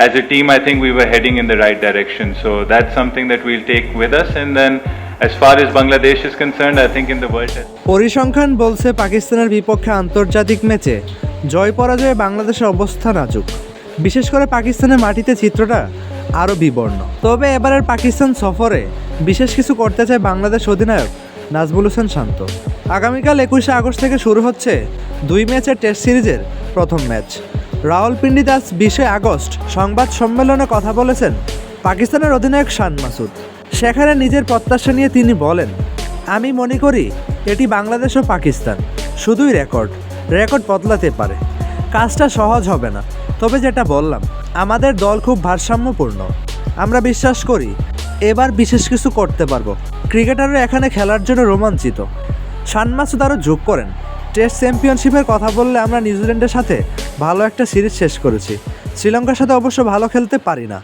as a team, I think we were heading in the right direction. So that's something that we'll take with us. And then, as far as Bangladesh is concerned, I think in the World. পরিসংখ্যান বলছে পাকিস্তানের বিপক্ষে আন্তর্জাতিক ম্যাচে জয় পরাজয়ে বাংলাদেশের অবস্থা নাজুক বিশেষ করে পাকিস্তানের মাটিতে চিত্রটা আরও বিবর্ণ তবে এবারের পাকিস্তান সফরে বিশেষ কিছু করতে চায় বাংলাদেশ অধিনায়ক নাজমুল হোসেন শান্ত আগামীকাল একুশে আগস্ট থেকে শুরু হচ্ছে দুই ম্যাচের টেস্ট সিরিজের প্রথম ম্যাচ রাওয়ালপিন্ডিতে দাস বিশে আগস্ট সংবাদ সম্মেলনে কথা বলেছেন পাকিস্তানের অধিনায়ক শান মাসুদ। সেখানে নিজের প্রত্যাশা নিয়ে তিনি বলেন, আমি মনে করি এটি বাংলাদেশ ও পাকিস্তান, শুধুই রেকর্ড। রেকর্ড বদলাতে পারে। কাজটা সহজ হবে না। তবে যেটা বললাম, আমাদের দল খুব ভারসাম্যপূর্ণ। আমরা বিশ্বাস করি, এবার বিশেষ কিছু করতে পারব। ক্রিকেটাররা এখানে খেলার জন্য রোমাঞ্চিত। শান মাসুদ আরও যোগ করেন টেস্ট চ্যাম্পিয়নশিপের কথা বললে আমরা নিউজিল্যান্ডের সাথে ভালো একটা সিরিজ শেষ করেছি। শ্রীলঙ্কার সাথে অবশ্য ভালো খেলতে পারি না।